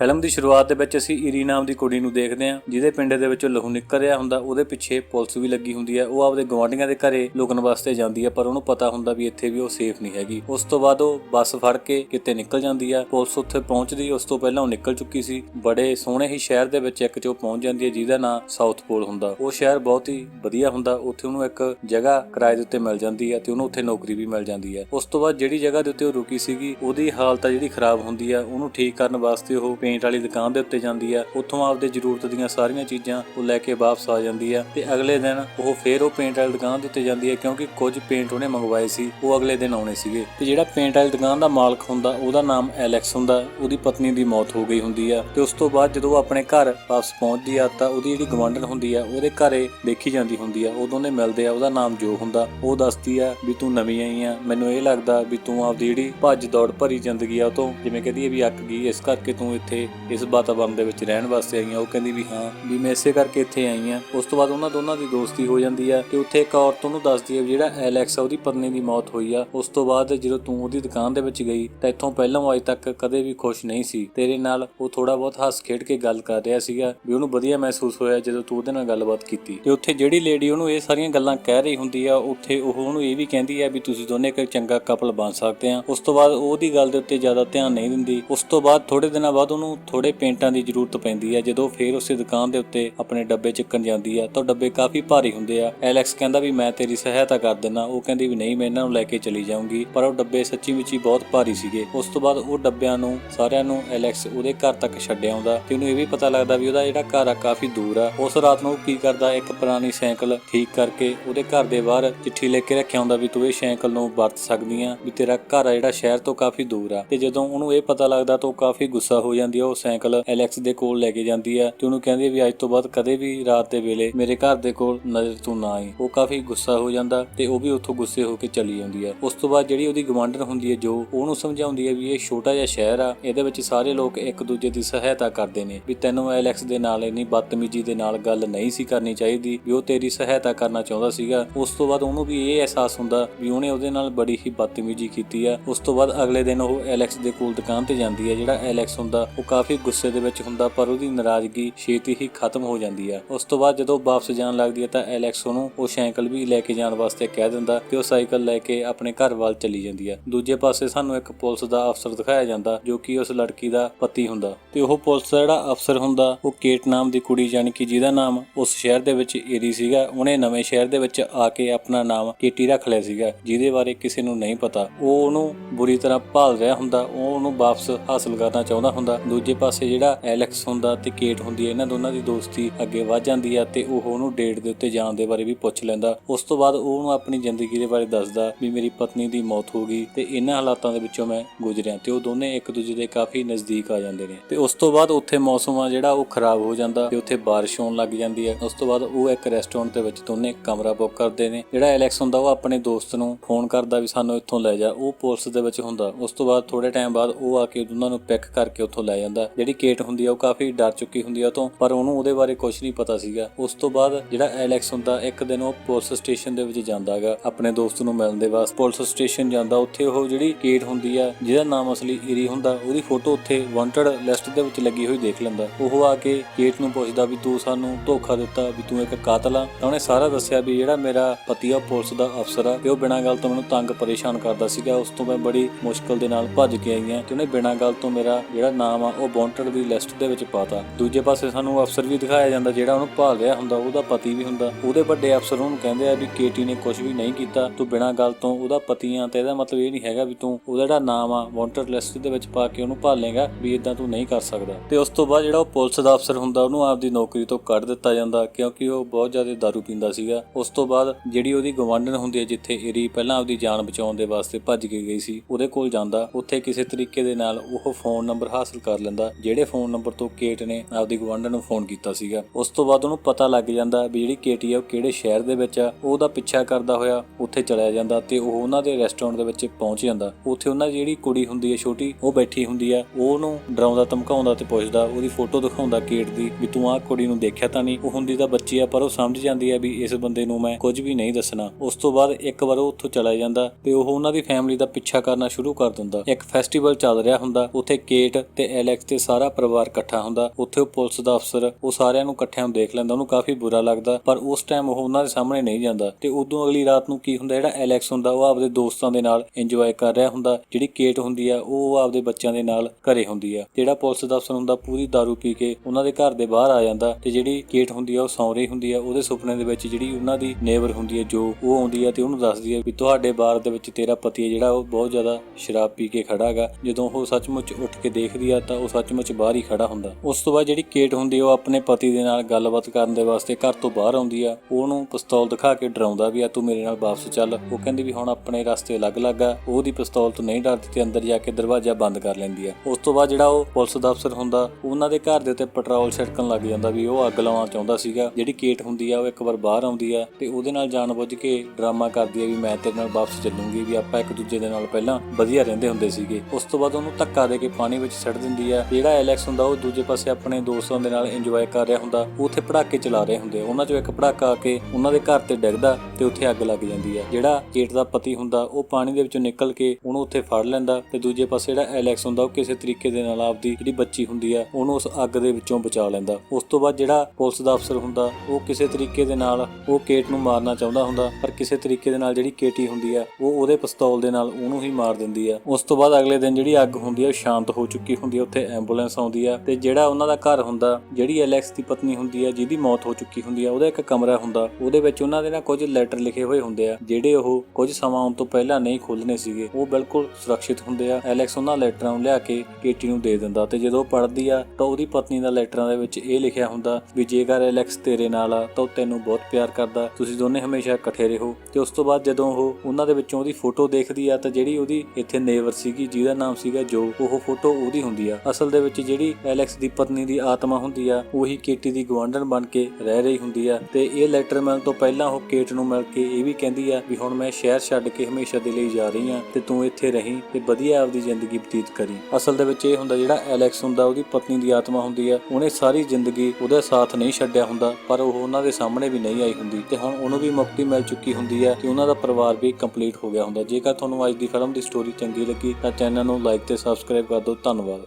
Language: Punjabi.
ਫਿਲਮ ਦੀ ਸ਼ੁਰੂਆਤ ਦੇ ਵਿੱਚ ਅਸੀਂ ਇਰੀ ਨਾਮ ਦੀ ਕੁੜੀ ਨੂੰ ਦੇਖਦੇ ਹਾਂ, ਜਿਹਦੇ ਪਿੰਡ ਦੇ ਵਿੱਚੋਂ ਲਹੂ ਨਿਕਲ ਰਿਹਾ ਹੁੰਦਾ, ਉਹਦੇ ਪਿੱਛੇ ਪੁਲਿਸ ਵੀ ਲੱਗੀ ਹੁੰਦੀ ਹੈ। ਉਹ ਆਪਦੇ ਗਵਾਂਢੀਆਂ ਦੇ ਘਰੇ ਲੁਕਣ ਵਾਸਤੇ ਜਾਂਦੀ ਹੈ, ਪਰ ਉਹਨੂੰ ਪਤਾ ਹੁੰਦਾ ਵੀ ਇੱਥੇ ਵੀ ਉਹ ਸੇਫ ਨਹੀਂ ਹੈਗੀ। ਉਸ ਤੋਂ ਬਾਅਦ ਉਹ ਬੱਸ ਫੜ ਕੇ ਕਿਤੇ ਨਿਕਲ ਜਾਂਦੀ ਹੈ। ਪੁਲਿਸ ਉੱਥੇ ਪਹੁੰਚਦੀ, ਉਸ ਤੋਂ ਪਹਿਲਾਂ ਉਹ ਨਿਕਲ ਚੁੱਕੀ ਸੀ। ਬੜੇ ਸੋਹਣੇ ਹੀ ਸ਼ਹਿਰ ਦੇ ਵਿੱਚ ਇੱਕ ਚ ਉਹ ਪਹੁੰਚ ਜਾਂਦੀ ਹੈ, ਜਿਹਦਾ ਨਾਂ ਸਾਊਥ ਪੋਲ ਹੁੰਦਾ। ਉਹ ਸ਼ਹਿਰ ਬਹੁਤ ਹੀ ਵਧੀਆ ਹੁੰਦਾ, ਉੱਥੇ ਉਹਨੂੰ ਇੱਕ ਜਗ੍ਹਾ ਕਿਰਾਏ ਦੇ ਉੱਤੇ ਮਿਲ ਜਾਂਦੀ ਹੈ ਤੇ ਉਹਨੂੰ ਉੱਥੇ ਨੌਕਰੀ ਵੀ ਮਿਲ ਜਾਂਦੀ ਹੈ। ਉਸ ਤੋਂ ਬਾਅਦ ਜਿਹੜੀ ਜਗ੍ਹਾ ਦੇ ਉੱਤੇ ਉਹ ਰੁਕੀ ਸੀਗੀ, ਉਹਦੀ ਹਾਲਤ ਜਿਹੜੀ ਖਰਾਬ ਹੁੰਦੀ ਆ, ਉਹਨੂੰ ਠੀਕ ਕਰਨ ਵਾਸਤੇ ਉਹ ਪੇਂਟ ਵਾਲੀ ਦੁਕਾਨ ਦੇ ਉੱਤੇ ਜਾਂਦੀ ਆ, ਉੱਥੋਂ ਆਪਦੇ ਜ਼ਰੂਰਤ ਦੀਆਂ ਸਾਰੀਆਂ ਚੀਜ਼ਾਂ ਉਹ ਲੈ ਕੇ ਵਾਪਸ ਆ ਜਾਂਦੀ ਆ ਤੇ ਅਗਲੇ ਦਿਨ ਉਹ ਫੇਰ ਉਹ ਪੇਂਟ ਵਾਲੀ ਦੁਕਾਨ ਦੇ ਉੱਤੇ ਜਾਂਦੀ ਆ ਕਿਉਂਕਿ ਕੁਝ ਪੇਂਟ ਉਹਨੇ ਮੰਗਵਾਏ ਸੀ, ਉਹ ਅਗਲੇ ਦਿਨ ਆਉਣੇ ਸੀਗੇ। ਤੇ ਜਿਹੜਾ ਪੇਂਟ ਵਾਲੀ ਦੁਕਾਨ ਦਾ ਮਾਲਕ ਹੁੰਦਾ, ਉਹਦਾ ਨਾਮ ਐਲੈਕਸ ਹੁੰਦਾ, ਉਹਦੀ ਪਤਨੀ ਦੀ ਮੌਤ ਹੋ ਗਈ ਹੁੰਦੀ ਆ ਤੇ ਉਸ ਤੋਂ ਬਾਅਦ ਜਦੋਂ ਉਹ ਆਪਣੇ ਘਰ ਵਾਪਸ ਪਹੁੰਚਦੀ ਆ ਤਾਂ ਉਹਦੀ ਜਿਹੜੀ ਗਵਾਂਢਣ ਹੁੰਦੀ ਆ, ਉਹਦੇ ਘਰੇ ਦੇਖੀ ਜਾਂਦੀ ਹੁੰਦੀ ਆ ਉਦੋਂ ਦੇ ਮਿਲਦੇ ਆ, ਉਹਦਾ ਨਾਮ ਜੋ ਹੁੰਦਾ, ਉਹ ਦੱਸਦੀ ਆ ਵੀ ਤੂੰ ਨਵੀਂ ਆਈ ਆ, ਮੈਨੂੰ ਇਹ ਲੱਗਦਾ ਵੀ ਤੂੰ ਆਪਦੀ ਜਿਹੜੀ ਭੱਜ ਦੌੜ ਭਰੀ ਜ਼ਿੰਦਗੀ ਆ ਉਹ ਤੋਂ ਜਿਵੇਂ ਕਹਦੀ ਵੀ ਅੱਕ ਗਈ, ਇਸ ਕਰਕੇ ਤੂੰ ਇੱਥੇ ਇਸ ਵਾਤਾਵਰਣ ਦੇ ਵਿੱਚ ਰਹਿਣ ਵਾਸਤੇ ਆਈ ਆ ਉਹ ਕਹਿੰਦੀ ਵੀ ਹਾਂ, ਵੀ ਮੈਂ ਇਸੇ ਕਰਕੇ ਇੱਥੇ ਆਈ ਆ ਉਸ ਤੋਂ ਬਾਅਦ ਉਹਨਾਂ ਦੋਨਾਂ ਦੀ ਦੋਸਤੀ ਹੋ ਜਾਂਦੀ ਆ ਤੇ ਉੱਥੇ ਇੱਕ ਔਰਤ ਉਹਨੂੰ ਦੱਸਦੀ ਆ ਵੀ ਜਿਹੜਾ ਐਲੈਕਸ ਆ ਉਹਦੀ ਪਤਨੀ ਦੀ ਮੌਤ ਹੋਈ ਆ। ਉਸ ਤੋਂ ਬਾਅਦ ਜਦੋਂ ਤੂੰ ਉਹਦੀ ਦੁਕਾਨ ਦੇ ਵਿੱਚ ਗਈ, ਤਾਂ ਇੱਥੋਂ ਪਹਿਲਾਂ ਉਹ ਅੱਜ ਤੱਕ ਕਦੇ ਵੀ ਖੁਸ਼ ਨਹੀਂ ਸੀ। ਤੇਰੇ ਨਾਲ ਉਹ ਥੋੜਾ ਬਹੁਤ ਹੱਸ ਖੇਡ ਕੇ ਗੱਲ ਕਰ ਰਿਹਾ ਸੀਗਾ, ਵੀ ਉਹਨੂੰ ਵਧੀਆ ਮਹਿਸੂਸ ਹੋਇਆ ਜਦੋਂ ਤੂੰ ਉਹਦੇ ਨਾਲ ਗੱਲਬਾਤ ਕੀਤੀ। ਤੇ ਉੱਥੇ ਜਿਹੜੀ ਲੇਡੀ ਉਹਨੂੰ ਇਹ ਸਾਰੀਆਂ ਗੱਲਾਂ ਕਹਿ ਰਹੀ ਹੁੰਦੀ ਆ, ਉੱਥੇ ਉਹ ਉਹਨੂੰ ਇਹ ਵੀ ਕਹਿੰਦੀ ਆ ਵੀ ਤੁਸੀਂ ਦੋਨੇ ਇੱਕ ਚੰਗਾ ਕਪਲ ਬਣ ਸਕਦੇ ਆ। ਉਸ ਤੋਂ ਬਾਅਦ ਉਹਦੀ ਗੱਲ ਦੇ ਉੱਤੇ ਜ਼ਿਆਦਾ ਧਿਆਨ ਨਹੀਂ ਦਿੰਦੀ। ਉਸ ਤੋਂ ਬਾਅਦ ਥੋੜੇ ਦਿਨਾਂ ਬਾਅਦ ਉਹਨੂੰ ਥੋੜੇ ਪੇਂਟਾਂ ਦੀ ਜ਼ਰੂਰਤ ਪੈਂਦੀ ਹੈ। ਜਦੋਂ ਫੇਰ ਉਸੇ ਦੁਕਾਨ ਦੇ ਉੱਤੇ ਆਪਣੇ ਡੱਬੇ ਚੱਕਣ ਜਾਂਦੀ ਆ, ਤਾਂ ਉਹ ਡੱਬੇ ਕਾਫੀ ਭਾਰੀ ਹੁੰਦੇ ਆ। ਐਲੈਕਸ ਕਹਿੰਦਾ ਵੀ ਮੈਂ ਤੇਰੀ ਸਹਾਇਤਾ ਕਰ ਦਿੰਦਾ। ਉਹ ਕਹਿੰਦੀ ਵੀ ਨਹੀਂ, ਮੈਂ ਇਹਨਾਂ ਨੂੰ ਲੈ ਕੇ ਚਲੀ ਜਾਊਂਗੀ। ਪਰ ਉਹ ਡੱਬੇ ਸੱਚੀ ਵਿੱਚ ਹੀ ਬਹੁਤ ਭਾਰੀ ਸੀਗੇ। ਉਸ ਤੋਂ ਬਾਅਦ ਉਹ ਡੱਬਿਆਂ ਨੂੰ, ਸਾਰਿਆਂ ਨੂੰ ਐਲੈਕਸ ਉਹਦੇ ਘਰ ਤੱਕ ਛੱਡ ਆਉਂਦਾ। ਤੇ ਉਹਨੂੰ ਇਹ ਵੀ ਪਤਾ ਲੱਗਦਾ ਵੀ ਉਹਦਾ ਜਿਹੜਾ ਘਰ ਆ ਕਾਫੀ ਦੂਰ ਆ। ਉਸ ਰਾਤ ਨੂੰ ਉਹ ਕੀ ਕਰਦਾ, ਇੱਕ ਪੁਰਾਣੀ ਸਾਈਕਲ ਠੀਕ ਕਰਕੇ ਉਹਦੇ ਘਰ ਦੇ ਬਾਹਰ ਚਿੱਠੀ ਲੈ ਕੇ ਰੱਖਿਆ ਹੁੰਦਾ ਵੀ ਤੂੰ ਇਹ ਸਾਈਕਲ ਨੂੰ ਵਰਤ ਸਕਦੀ ਆ, ਵੀ ਤੇਰਾ ਘਰ ਆ ਜਿਹੜਾ ਸ਼ਹਿਰ ਤੋਂ ਕਾਫੀ ਦੂਰ ਆ। ਤੇ ਜਦੋਂ ਉਹਨੂੰ ਇਹ ਪਤਾ ਲੱਗਦਾ ਤਾਂ ਉਹ ਕਾਫੀ ਗੁੱਸਾ ਹੋ ਜਾਂਦੀ ਆ, ਉਹ ਸਾਈਕਲ ਐਲੈਕਸ ਦੇ ਕੋਲ ਲੈ ਕੇ ਜਾਂਦੀ ਆ ਤੇ ਉਹਨੂੰ ਕਹਿੰਦੀ ਵੀ ਅੱਜ ਤੋਂ ਬਾਅਦ ਕਦੇ ਵੀ ਰਾਤ ਦੇ ਵੇਲੇ ਮੇਰੇ ਘਰ ਦੇ ਕੋਲ ਨਜ਼ਰ ਤੂੰ ਨਾ ਆਈ। ਉਹ ਕਾਫੀ ਗੁੱਸਾ ਹੋ ਜਾਂਦਾ ਤੇ ਉਹ ਵੀ ਉੱਥੋਂ ਗੁੱਸੇ ਹੋ ਕੇ ਚਲੀ ਜਾਂਦੀ ਆ। ਉਸ ਤੋਂ ਬਾਅਦ ਜਿਹੜੀ ਉਹਦੀ ਗਵਾਂਢਣ ਹੁੰਦੀ ਹੈ ਜੋ ਉਹਨੂੰ ਸਮਝਾਉਂਦੀ ਹੈ ਵੀ ਇਹ ਛੋਟਾ ਜਿਹਾ ਸ਼ਹਿਰ ਆ, ਇਹਦੇ ਵਿੱਚ ਸਾਰੇ ਲੋਕ ਇੱਕ ਦੂਜੇ ਦੀ ਸਹਾਇਤਾ ਕਰਦੇ ਨੇ ਵੀ ਤੈਨੂੰ ਐਲੈਕਸ ਦੇ ਨਾਲ ਇੰਨੀ ਬਦਤਮੀਜ਼ੀ ਦੇ ਨਾਲ ਗੱਲ ਨਹੀਂ ਸੀ ਕਰਨੀ ਚਾਹੀਦੀ, ਵੀ ਉਹ ਤੇਰੀ ਸਹਾਇਤਾ ਕਰਨਾ ਚਾਹੁੰਦਾ ਸੀਗਾ। ਉਸ ਤੋਂ ਬਾਅਦ ਉਹਨੂੰ ਵੀ ਇਹ ਅਹਿਸਾਸ ਹੁੰਦਾ ਵੀ ਉਹਨੇ ਉਹਦੇ ਨਾਲ ਬੜੀ ਹੀ ਬਦਤਮੀਜ਼ੀ ਕੀਤੀ ਆ। ਉਸ ਤੋਂ ਬਾਅਦ ਅਗਲੇ ਦਿਨ ਉਹ ਐਲੈਕਸ ਦੇ ਕੋਲ ਦੁਕਾਨ ਤੇ ਜਾਂਦੀ ਹੈ ਜਿਹੜਾ ਐਲੈਕਸ ਹੁੰਦਾ, ਉਹ ਕਾਫੀ ਗੁੱਸੇ ਦੇ ਵਿੱਚ ਹੁੰਦਾ, ਪਰ ਉਹਦੀ ਨਾਰਾਜ਼ਗੀ ਛੇਤੀ ਹੀ ਖਤਮ ਹੋ ਜਾਂਦੀ ਆ। ਉਸ ਤੋਂ ਬਾਅਦ ਜਦੋਂ ਵਾਪਸ ਜਾਣ ਲੱਗਦੀ ਹੈ ਤਾਂ ਐਲੈਕਸ ਉਹਨੂੰ ਉਹ ਸਾਈਕਲ ਵੀ ਲੈ ਕੇ ਜਾਣ ਵਾਸਤੇ ਕਹਿ ਦਿੰਦਾ ਤੇ ਉਹ ਸਾਈਕਲ ਲੈ ਕੇ ਆਪਣੇ ਘਰ ਵੱਲ ਚਲੀ ਜਾਂਦੀ ਆ। ਦੂਜੇ ਪਾਸੇ ਸਾਨੂੰ ਇੱਕ ਪੁਲਿਸ ਦਾ ਅਫਸਰ ਦਿਖਾਇਆ ਜਾਂਦਾ, ਜੋ ਕਿ ਉਸ ਲੜਕੀ ਦਾ ਪਤੀ ਹੁੰਦਾ। ਤੇ ਉਹ ਪੁਲਿਸ ਦਾ ਜਿਹੜਾ ਅਫਸਰ ਹੁੰਦਾ, ਉਹ ਕੇਟ ਨਾਮ ਦੀ ਕੁੜੀ ਜਾਣੀ ਕਿ ਜਿਹਦਾ ਨਾਮ ਉਸ ਸ਼ਹਿਰ ਦੇ ਵਿੱਚ ਏਰੀ ਸੀਗਾ, ਉਹਨੇ ਨਵੇਂ ਸ਼ਹਿਰ ਦੇ ਵਿੱਚ ਆ ਕੇ ਆਪਣਾ ਨਾਮ ਕੇਟੀ ਰੱਖ ਲਿਆ ਸੀਗਾ, ਜਿਹਦੇ ਬਾਰੇ ਕਿਸੇ ਨੂੰ ਨਹੀਂ ਪਤਾ। ਉਹ ਉਹਨੂੰ ਬੁਰੀ ਤਰ੍ਹਾਂ ਭਾਲ ਰਿਹਾ ਹੁੰਦਾ, ਉਹ ਉਹਨੂੰ ਵਾਪਸ ਹਾਸਲ ਕਰਨਾ ਚਾਹੁੰਦਾ ਹੁੰਦਾ। ਦੂਜੇ ਪਾਸੇ ਜਿਹੜਾ ਐਲੈਕਸ ਹੁੰਦਾ ਤੇ ਕੇਟ ਹੁੰਦੀ ਹੈ, ਇਹਨਾਂ ਦੋਨਾਂ ਦੀ ਦੋਸਤੀ ਅੱਗੇ ਵਧ ਜਾਂਦੀ ਆ ਤੇ ਉਹ ਉਹਨੂੰ ਡੇਟ ਦੇ ਉੱਤੇ ਜਾਣ ਦੇ ਬਾਰੇ ਵੀ ਪੁੱਛ ਲੈਂਦਾ। ਉਸ ਤੋਂ ਬਾਅਦ ਉਹ ਉਹਨੂੰ ਆਪਣੀ ਜ਼ਿੰਦਗੀ ਦੇ ਬਾਰੇ ਦੱਸਦਾ ਵੀ ਮੇਰੀ ਪਤਨੀ ਦੀ ਮੌਤ ਹੋ ਗਈ ਤੇ ਇਹਨਾਂ ਹਾਲਾਤਾਂ ਦੇ ਵਿੱਚੋਂ ਮੈਂ ਗੁਜ਼ਰਿਆ ਤੇ ਉਹ ਦੋਨੇ ਇੱਕ ਦੂਜੇ ਦੇ ਕਾਫੀ ਨਜ਼ਦੀਕ ਆ ਜਾਂਦੇ ਨੇ। ਤੇ ਉਸ ਤੋਂ ਬਾਅਦ ਉੱਥੇ ਮੌਸਮ ਆ ਜਿਹੜਾ ਉਹ ਖਰਾਬ ਹੋ ਜਾਂਦਾ ਤੇ ਉੱਥੇ ਬਾਰਿਸ਼ ਹੋਣ ਲੱਗ ਜਾਂਦੀ ਹੈ ਉਸ ਤੋਂ ਬਾਅਦ ਉਹ ਇੱਕ ਰੈਸਟੋਰੈਂਟ ਦੇ ਵਿੱਚ ਦੋਨੇ ਕਮਰਾ ਬੁੱਕ ਕਰਦੇ ਨੇ। ਜਿਹੜਾ ਐਲੈਕਸ ਹੁੰਦਾ ਉਹ ਆਪਣੇ ਦੋਸਤ ਨੂੰ ਫੋਨ ਕਰਦਾ ਵੀ ਸਾਨੂੰ ਇੱਥੋਂ ਲੈ ਜਾ। ਉਹ ਪੁਲਿਸ ਦੇ ਵਿੱਚ ਹੁੰਦਾ। ਉਸ ਤੋਂ ਬਾਅਦ ਥੋੜੇ ਟਾਈਮ ਬਾਅਦ ਉਹ ਆ ਕੇ ਉਹਨਾਂ ਨੂੰ ਪਿਕ ਕਰਕੇ ਉੱਥੋਂ ਲੈ ਜਾਂਦਾ। ਜਿਹੜੀ ਕੇਟ ਹੁੰਦੀ ਆ, ਉਹ ਕਾਫੀ ਡਰ ਚੁੱਕੀ ਹੁੰਦੀ ਆ ਤੋਂ ਪਰ ਉਹਨੂੰ ਉਹਦੇ ਬਾਰੇ ਕੁਝ ਨਹੀਂ ਪਤਾ ਸੀਗਾ। ਉਸ ਤੋਂ ਬਾਅਦ ਜਿਹੜਾ ਐਲੈਕਸ ਹੁੰਦਾ, ਇੱਕ ਦਿਨ ਉਹ ਪੁਲਿਸ ਸਟੇਸ਼ਨ ਦੇ ਵਿੱਚ ਜਾਂਦਾ ਆਪਣੇ ਦੋਸਤ ਨੂੰ ਮਿਲਣ ਦੇ ਵਾਸਤੇ। ਪੁਲਿਸ ਸਟੇਸ਼ਨ ਜਾਂਦਾ, ਉੱਥੇ ਉਹ ਜਿਹੜੀ ਕੇਟ ਹੁੰਦੀ ਆ, ਜਿਹਦਾ ਨਾਮ ਅਸਲੀ ਈਰੀ ਹੁੰਦਾ, ਉਹਦੀ ਫੋਟੋ ਉੱਥੇ ਵਾਂਟਡ ਲਿਸਟ ਦੇ ਵਿੱਚ ਲੱਗੀ ਹੋਈ ਦੇਖ ਲੈਂਦਾ। ਉਹ ਆ ਕੇ ਕੇਟ ਨੂੰ ਪੁੱਛਦਾ ਵੀ ਤੂੰ ਸਾਨੂੰ ਧੋਖਾ ਦਿੱਤਾ, ਵੀ ਤੂੰ ਇੱਕ ਕਾਤਲ ਆ। ਤਾਂ ਉਹਨੇ ਸਾਰਾ ਦੱਸਿਆ ਵੀ ਜਿਹੜਾ ਮੇਰਾ ਪਤੀ ਆ ਉਹ ਪੁਲਿਸ ਦਾ ਅਫਸਰ ਆ, ਤੇ ਉਹ ਬਿਨਾਂ ਗੱਲ ਤੋਂ ਮੈਨੂੰ ਤੰਗ ਪਰੇਸ਼ਾਨ ਕਰਦਾ ਸੀਗਾ। ਉਸ ਤੋਂ ਮੈਂ ਬੜੀ ਮੁਸ਼ਕਲ ਦੇ ਨਾਲ ਭੱਜ ਕੇ ਆਈ ਆ, ਤੇ ਉਹਨੇ ਬਿਨਾਂ ਗੱਲ ਤੋਂ ਮੇਰਾ ਜਿਹੜਾ ਨਾਮ ਆ ਉਹ ਵਾਂਟਡ ਦੀ ਲਿਸਟ ਦੇ ਵਿੱਚ ਪਾਤਾ। ਦੂਜੇ ਪਾਸੇ ਸਾਨੂੰ ਅਫਸਰ ਵੀ ਦਿਖਾਇਆ ਜਾਂਦਾ ਜਿਹੜਾ ਉਹਨੂੰ ਭਾਲ ਰਿਹਾ ਹੁੰਦਾ, ਉਹਦਾ ਪਤੀ ਵੀ ਹੁੰਦਾ। ਉਹਦੇ ਵੱਡੇ ਅਫਸਰ ਉਹਨੂੰ ਕਹਿੰਦੇ ਆ ਵੀ ਕੇਟੀ ਨੇ ਕੁਝ ਵੀ ਨਹੀਂ ਕੀਤਾ, ਤੂੰ ਬਿਨਾਂ ਗੱਲ ਤੋਂ ਉਹਦਾ ਪਤੀ ਆ ਤੇ ਇਹਦਾ ਮਤਲਬ ਇਹ ਨਹੀਂ ਹੈਗਾ ਵੀ ਤੂੰ ਉਹਦਾ ਜਿਹੜਾ ਨਾਮ ਆ ਵਾਂਟਡ ਲਿਸਟ ਦੇ ਵਿੱਚ ਪਾ ਕੇ ਉਹਨੂੰ ਭਾਲੇਗਾ ਵੀ ਇਦਾਂ ਤੂੰ ਨਹੀਂ ਕਰ ਸਕਦਾ। ਤੇ ਉਸ ਤੋਂ ਬਾਅਦ ਜਿਹੜਾ ਉਹ ਪੁਲਿਸ ਦਾ ਅਫਸਰ ਹੁੰਦਾ, ਉਹਨੂੰ ਆਪਦੀ ਨੌਕਰੀ ਤੋਂ ਕੱਢ ਦਿੱਤਾ ਜਾਂਦਾ ਕਿਉਂਕਿ ਉਹ ਬਹੁਤ ਜ਼ਿਆਦਾ ਦਾਰੂ ਪੀਂਦਾ ਸੀਗਾ। ਉਸ ਤੋਂ ਬਾਅਦ ਜਿਹੜੀ ਉਹਦੀ ਗਵਾਂਢਣ ਹੁੰਦੀ ਹੈ ਜਿੱਥੇ ਏਰੀ ਪਹਿਲਾਂ ਆਪਦੀ ਜਾਨ ਬਚਾਉਣ ਦੇ ਵਾਸਤੇ ਭੱਜ ਕੇ ਗਈ ਸੀ, ਉਹਦੇ ਕੋਲ ਜਾਂਦਾ। ਉੱਥੇ ਕਿਸੇ ਤਰੀਕੇ ਦੇ ਨਾਲ ਉਹ ਫੋਨ ਨੰਬਰ ਹਾਸਲ ਕਰ ਲੈਂਦਾ। ਜਿਹੜੇ ਫੋਨ ਨੰਬਰ ਤੋਂ ਕੇਟ ਨੇ ਆਪਦੀ ਗਵਾਂਢਣ ਨੂੰ ਫੋਨ ਕੀਤਾ ਸੀਗਾ। ਉਸ ਤੋਂ ਬਾਅਦ ਉਹਨੂੰ ਪਤਾ ਲੱਗ ਜਾਂਦਾ ਵੀ ਜਿਹੜੀ ਕੇਟੀ ਆ ਉਹ ਕਿਹੜੇ ਸ਼ਹਿਰ ਦੇ ਵਿੱਚ ਆ। ਉਹਦਾ ਪਿੱਛਾ ਕਰਦਾ ਹੋਇਆ, ਉੱਥੇ ਚਲਿਆ ਜਾਂਦਾ ਤੇ ਉਹ ਉਹਨਾਂ ਦੇ ਰੈਸਟੋਰੈਂਟ ਦੇ ਵਿੱਚ ਪਹੁੰਚ ਜਾਂਦਾ। ਉੱਥੇ ਉਹਨਾਂ ਜਿਹੜੀ ਕੁੜੀ ਹੁੰਦੀ ਹੈ ਛੋਟੀ, ਉਹ ਬੈਠੀ ਹੁੰਦੀ ਆ। ਉਹ ਉਹਨੂੰ ਡਰਾਉਂਦਾ, ਧਮਕਾਉਂਦਾ ਤੇ ਪੁੱਛਦਾ, ਉਹਦੀ ਫੋਟੋ ਦਿਖਾਉਂਦਾ ਕੇਟ ਦੀ ਵੀ ਤੂੰ ਆਹ ਕੁੜੀ ਨੂੰ ਦੇਖਿਆ ਤਾਂ ਨਹੀਂ। ਉਹ ਹੁੰਦੀ ਤਾਂ ਬੱਚੀ ਆ, ਪਰ ਉਹ ਸਮਝ ਜਾਂਦੀ ਆ ਵੀ ਇਸ ਬੰਦੇ ਨੂੰ ਮੈਂ ਕੁਝ ਵੀ ਨਹੀਂ ਦੱਸਣਾ। ਉਸ ਤੋਂ ਬਾਅਦ ਇੱਕ ਵਾਰ ਉਹ ਉੱਥੋਂ ਚਲਾ ਜਾਂਦਾ ਤੇ ਉਹ ਉਹਨਾਂ ਦੀ ਫੈਮਿਲੀ ਦਾ ਪਿੱਛਾ ਕਰਨਾ ਸ਼ੁਰੂ ਕਰ ਦਿੰਦਾ। ਇੱਕ ਫੈਸਟੀਵਲ ਚੱਲ ਰਿਹਾ ਹੁੰਦਾ, ਉੱਥੇ ਕੇਟ ਤੇ ਐਲ ਐਲੈਕਸ ਤੇ ਸਾਰਾ ਪਰਿਵਾਰ ਇਕੱਠਾ ਹੁੰਦਾ, ਉੱਥੇ ਉਹ ਪੁਲਿਸ ਦਾ ਅਫਸਰ, ਉਹ ਸਾਰਿਆਂ ਨੂੰ ਇਕੱਠਿਆਂ ਨੂੰ ਦੇਖ ਲੈਂਦਾ, ਉਹਨੂੰ ਕਾਫੀ ਬੁਰਾ ਲੱਗਦਾ, ਪਰ ਉਸ ਟਾਈਮ ਉਹ ਉਹਨਾਂ ਦੇ ਸਾਹਮਣੇ ਨਹੀਂ ਜਾਂਦਾ। ਤੇ ਉਦੋਂ ਅਗਲੀ ਰਾਤ ਨੂੰ ਕੀ ਹੁੰਦਾ, ਜਿਹੜਾ ਐਲੈਕਸ ਹੁੰਦਾ, ਉਹ ਆਪਦੇ ਦੋਸਤਾਂ ਦੇ ਨਾਲ ਇੰਜੋਏ ਕਰ ਰਿਹਾ ਹੁੰਦਾ, ਜਿਹੜੀ ਕੇਟ ਹੁੰਦੀ ਆ, ਉਹ ਆਪਦੇ ਬੱਚਿਆਂ ਦੇ ਨਾਲ ਘਰੇ ਹੁੰਦੀ ਆ। ਜਿਹੜਾ ਪੁਲਿਸ ਦਾ ਅਫਸਰ ਹੁੰਦਾ, ਪੂਰੀ दारू ਪੀ ਕੇ ਉਹਨਾਂ ਦੇ ਘਰ ਦੇ ਬਾਹਰ ਆ ਜਾਂਦਾ, ਤੇ ਜਿਹੜੀ ਕੇਟ ਹੁੰਦੀ ਆ, ਉਹ ਸੌਂ ਰਹੀ ਹੁੰਦੀ ਆ, ਉਹਦੇ ਸੁਪਨੇ ਦੇ ਵਿੱਚ ਜਿਹੜੀ ਉਹਨਾਂ ਦੀ ਨੇਬਰ ਹੁੰਦੀ ਹੈ ਜੋ ਉਹ ਆਉਂਦੀ ਆ, ਤੇ ਉਹਨੂੰ ਦੱਸਦੀ ਆ ਵੀ ਤੁਹਾਡੇ ਬਾਰ ਦੇ ਵਿੱਚ ਤੇਰਾ ਪਤੀ ਹੈ ਜਿਹੜਾ ਉਹ ਬਹੁਤ ਜ਼ਿਆਦਾ ਸ਼ਰਾਬ ਪੀ ਕੇ ਖੜਾ ਹੈਗਾ। ਜਦੋਂ ਉਹ ਸੱਚਮੁੱਚ ਉੱਠ ਕੇ ਦੇਖਦੀ ਆ, ਤਾਂ ਉਹ ਸੱਚਮੁੱਚ ਬਾਹਰ ਹੀ ਖੜਾ ਹੁੰਦਾ। ਉਸ ਤੋਂ ਬਾਅਦ ਜਿਹੜੀ ਕੇਟ ਹੁੰਦੀ ਉਹ ਆਪਣੇ ਪਤੀ ਦੇ ਨਾਲ ਗੱਲਬਾਤ ਕਰਨ ਦੇ ਵਾਸਤੇ ਘਰ ਤੋਂ ਬਾਹਰ ਆਉਂਦੀ ਆ। ਉਹਨੂੰ ਪਿਸਤੌਲ ਦਿਖਾ ਕੇ ਡਰਾਉਂਦਾ ਵੀ ਆ, ਤੂੰ ਮੇਰੇ ਨਾਲ ਵਾਪਸ ਚੱਲ। ਉਹ ਕਹਿੰਦੀ ਵੀ ਹੁਣ ਆਪਣੇ ਰਸਤੇ ਅਲੱਗ-ਅਲੱਗ ਆ। ਉਹਦੀ ਪਿਸਤੌਲ ਤੋਂ ਨਹੀਂ ਡਰਦੀ ਤੇ ਅੰਦਰ ਜਾ ਕੇ ਦਰਵਾਜ਼ਾ ਬੰਦ ਕਰ ਲੈਂਦੀ ਆ। ਉਸ ਤੋਂ ਬਾਅਦ ਜਿਹੜਾ ਉਹ ਪੁਲਿਸ ਦਾ ਅਫਸਰ ਹੁੰਦਾ, ਉਹਨਾਂ ਦੇ ਘਰ ਦੇ ਉੱਤੇ ਪੈਟਰੋਲ ਛਿੜਕਣ ਲੱਗ ਜਾਂਦਾ ਵੀ ਉਹ ਅੱਗ ਲਾਉਣਾ ਚਾਹੁੰਦਾ ਸੀਗਾ। ਜਿਹੜੀ ਕੇਟ ਹੁੰਦੀ ਆ, ਉਹ ਇੱਕ ਵਾਰ ਬਾਹਰ ਆਉਂਦੀ ਆ ਤੇ ਉਹਦੇ ਨਾਲ ਜਾਣਬੁੱਝ ਕੇ ਡਰਾਮਾ ਕਰਦੀ ਆ ਵੀ ਮੈਂ ਤੇਰੇ ਨਾਲ ਵਾਪਸ ਚੱਲੂੰਗੀ, ਵੀ ਆਪਾਂ ਇੱਕ ਦੂਜੇ ਦੇ ਨਾਲ ਪਹਿਲਾਂ ਵਧੀਆ ਰਹਿੰਦੇ ਹੁੰਦੇ ਸੀਗੇ। ਉਸ ਤੋਂ ਬਾਅਦ ਉਹਨੂੰ ਧੱਕਾ ਦੇ ਕੇ ਪਾਣੀ ਵਿੱਚ ਛੱਡ ਦਿੰਦੀ ਆ। ਜਿਹੜਾ ਐਲੈਕਸ ਹੁੰਦਾ, ਉਹ ਦੂਜੇ ਪਾਸੇ ਆਪਣੇ ਦੋਸਤਾਂ ਦੇ ਨਾਲ ਇੰਜੋਏ ਕਰ ਰਿਹਾ ਹੁੰਦਾ। ਉਹ ਉੱਥੇ ਪੜਾਕੇ ਚਲਾ ਰਹੇ ਹੁੰਦੇ ਉਹਨਾਂ ਚੋਂ ਇੱਕ ਪੜਾਕਾ ਆ ਕੇ ਉਹਨਾਂ ਦੇ ਘਰ ਤੇ ਡਿੱਗਦਾ ਤੇ ਉੱਥੇ ਅੱਗ ਲੱਗ ਜਾਂਦੀ ਆ। ਜਿਹੜਾ ਕੇਟ ਦਾ ਪਤੀ ਹੁੰਦਾ, ਉਹ ਪਾਣੀ ਦੇ ਵਿੱਚੋਂ ਨਿਕਲ ਕੇ ਉਹਨੂੰ ਉੱਥੇ ਫੜ ਲੈਂਦਾ ਤੇ ਦੂਜੇ ਪਾਸੇ ਜਿਹੜਾ ਐਲੈਕਸ ਹੁੰਦਾ, ਉਹ ਕਿਸੇ ਤਰੀਕੇ ਦੇ ਨਾਲ ਆਪਦੀ ਜਿਹੜੀ ਬੱਚੀ ਹੁੰਦੀ ਆ, ਉਹਨੂੰ ਉਸ ਅੱਗ ਦੇ ਵਿੱਚੋਂ ਬਚਾ ਲੈਂਦਾ। ਉਸ ਤੋਂ ਬਾਅਦ ਜਿਹੜਾ ਪੁਲਿਸ ਦਾ ਅਫਸਰ ਹੁੰਦਾ, ਉਹ ਕਿਸੇ ਤਰੀਕੇ ਦੇ ਨਾਲ ਉਹ ਕੇਟ ਨੂੰ ਮਾਰਨਾ ਚਾਹੁੰਦਾ ਹੁੰਦਾ, ਪਰ ਕਿਸੇ ਤਰੀਕੇ ਦੇ ਨਾਲ ਜਿਹੜੀ ਕੇਟੀ ਹੁੰਦੀ ਆ, ਉਹ ਉਹਦੇ ਪਿਸਤੌਲ ਦੇ ਨਾਲ ਉਹਨੂੰ ਹੀ ਮਾਰ ਦਿੰਦੀ ਆ। ਉਸ ਤੋਂ ਬਾਅਦ ਅਗਲੇ ਦਿਨ ਜਿਹੜੀ ਅੱਗ ਹੁੰਦੀ ਆ, ਉਹ ਸ਼ਾਂਤ ਹੋ ਚੁੱਕੀ ਹੁੰਦੀ ਆ ਉੱਥੇ। ਐਂਬੂਲੈਂਸ ਆਉਂਦੀ ਆ ਤੇ ਜਿਹੜਾ ਉਹਨਾਂ ਦਾ ਘਰ ਹੁੰਦਾ, ਜਿਹੜੀ ਐਲੈਕਸ ਦੀ ਪਤਨੀ ਹੁੰਦੀ ਆ, ਜਿਹਦੀ ਮੌਤ ਹੋ ਚੁੱਕੀ ਹੁੰਦੀ ਆ, ਉਹਦਾ ਇੱਕ ਕਮਰਾ ਹੁੰਦਾ, ਉਹਦੇ ਵਿੱਚ ਉਹਨਾਂ ਦੇ ਨਾਲ ਕੁਝ ਲੈਟਰ ਲਿਖੇ ਹੋਏ ਹੁੰਦੇ ਆ, ਜਿਹੜੇ ਉਹ ਕੁਝ ਸਮਾਂ ਆਉਣ ਤੋਂ ਪਹਿਲਾਂ ਨਹੀਂ ਖੋਲਣੇ ਸੀਗੇ। ਉਹ ਬਿਲਕੁਲ ਸੁਰੱਖਿਅਤ ਹੁੰਦੇ ਆ। ਐਲੈਕਸ ਉਹਨਾਂ ਲੈਟਰਾਂ ਨੂੰ ਲਿਆ ਕੇ ਕੇਟੀ ਨੂੰ ਦੇ ਦਿੰਦਾ ਤੇ ਜਦੋਂ ਉਹ ਪੜ੍ਹਦੀ ਆ, ਤਾਂ ਉਹਦੀ ਪਤਨੀ ਦਾ ਲੈਟਰਾਂ ਦੇ ਵਿੱਚ ਇਹ ਲਿਖਿਆ ਹੁੰਦਾ ਵੀ ਜੇਕਰ ਐਲੈਕਸ ਤੇਰੇ ਨਾਲ ਆ, ਤਾਂ ਉਹ ਤੈਨੂੰ ਬਹੁਤ ਪਿਆਰ ਕਰਦਾ, ਤੁਸੀਂ ਦੋਨੇ ਹਮੇਸ਼ਾ ਇਕੱਠੇ ਰਹੋ। ਤੇ ਉਸ ਤੋਂ ਬਾਅਦ ਜਦੋਂ ਉਹ ਉਹਨਾਂ ਦੇ ਵਿੱਚੋਂ ਉਹਦੀ ਫੋਟੋ ਦੇਖਦੀ ਆ, ਤਾਂ ਜਿਹੜੀ ਉਹਦੀ ਇੱਥੇ ਨੇਵਰ ਸੀਗੀ, ਜਿਹਦਾ ਨਾਮ ਸੀਗਾ ਜੋ, ਉਹ ਫੋਟੋ ਉਹਦੀ ਹੁੰਦੀ ਆ। ਅਸਲ ਦੇ ਵਿੱਚ ਜਿਹੜੀ ਐਲੈਕਸ ਦੀ ਪਤਨੀ ਦੀ ਆਤਮਾ ਹੁੰਦੀ ਆ, ਉਹੀ ਕੇਟੀ ਦੀ ਗਵਾਂਢਣ ਬਣ ਕੇ ਰਹਿ ਰਹੀ ਹੁੰਦੀ ਆ। ਤੇ ਇਹ ਲੈਟਰ ਮਿਲਣ ਤੋਂ ਪਹਿਲਾਂ ਉਹ ਕੇਟ ਨੂੰ ਮਿਲ ਕੇ ਇਹ ਵੀ ਕਹਿੰਦੀ ਆ ਵੀ ਹੁਣ ਮੈਂ ਸ਼ਹਿਰ ਛੱਡ ਕੇ ਹਮੇਸ਼ਾ ਦੇ ਲਈ ਜਾ ਰਹੀ ਆ ਤੇ ਤੂੰ ਇੱਥੇ ਰਹੀਂ ਤੇ ਵਧੀਆ ਆਪਦੀ ਜ਼ਿੰਦਗੀ ਬਤੀਤ ਕਰੀ। ਅਸਲ ਦੇ ਵਿੱਚ ਇਹ ਹੁੰਦਾ ਜਿਹੜਾ ਐਲੈਕਸ ਹੁੰਦਾ, ਉਹਦੀ ਪਤਨੀ ਦੀ ਆਤਮਾ ਹੁੰਦੀ ਆ, ਉਹਨੇ ਸਾਰੀ ਜ਼ਿੰਦਗੀ ਉਹਦਾ ਸਾਥ ਨਹੀਂ ਛੱਡਿਆ ਹੁੰਦਾ, ਪਰ ਉਹ ਉਹਨਾਂ ਦੇ ਸਾਹਮਣੇ ਵੀ ਨਹੀਂ ਆਈ ਹੁੰਦੀ। ਤੇ ਹੁਣ ਉਹਨੂੰ ਵੀ ਮੁਕਤੀ ਮਿਲ ਚੁੱਕੀ ਹੁੰਦੀ ਆ ਤੇ ਉਹਨਾਂ ਦਾ ਪਰਿਵਾਰ ਵੀ ਕੰਪਲੀਟ ਹੋ ਗਿਆ ਹੁੰਦਾ। ਜੇਕਰ ਤੁਹਾਨੂੰ ਅੱਜ ਦੀ ਫਿਲਮ ਦੀ ਸਟੋਰੀ ਚੰਗੀ ਲੱਗੀ ਤਾਂ ਚੈਨਲ ਨੂੰ ਲਾਈਕ ਤੇ ਸਬਸਕ੍ਰਾਈਬ ਕਰ ਦਿਓ। ਧੰਨਵਾਦ।